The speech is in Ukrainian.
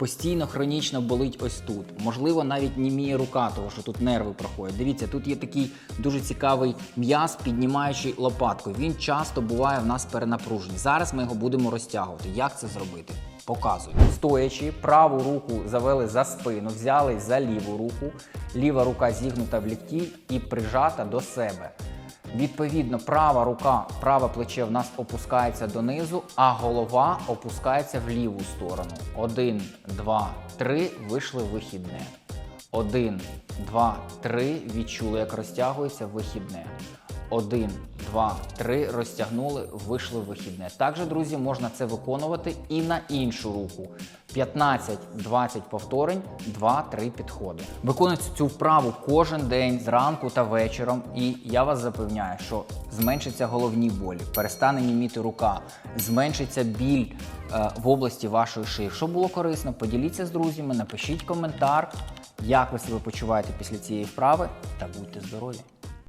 Постійно хронічно болить ось тут. Можливо, навіть німіє рука, тому що тут нерви проходять. Дивіться, тут є такий дуже цікавий м'яз, піднімаючий лопатку. Він часто буває в нас перенапружений. Зараз ми його будемо розтягувати. Як це зробити? Показую. Стоячи, праву руку завели за спину, взяли за ліву руку, ліва рука зігнута в лікті і прижата до себе. Відповідно, права рука, праве плече в нас опускається донизу, а голова опускається в ліву сторону. Один, два, три. Вийшли вихідне. Один, два, три. Відчули, як розтягується вихідне. Один, два, три. Розтягнули, вийшли в вихідне. Також, друзі, можна це виконувати і на іншу руку. 15-20 повторень, 2-3 підходи. Виконуйте цю вправу кожен день зранку та вечором. І я вас запевняю, що зменшиться головні болі, перестане німіти рука, зменшиться біль е, в області вашої шиї. Якщо було корисно, поділіться з друзями, напишіть коментар, як ви себе почуваєте після цієї вправи та будьте здорові!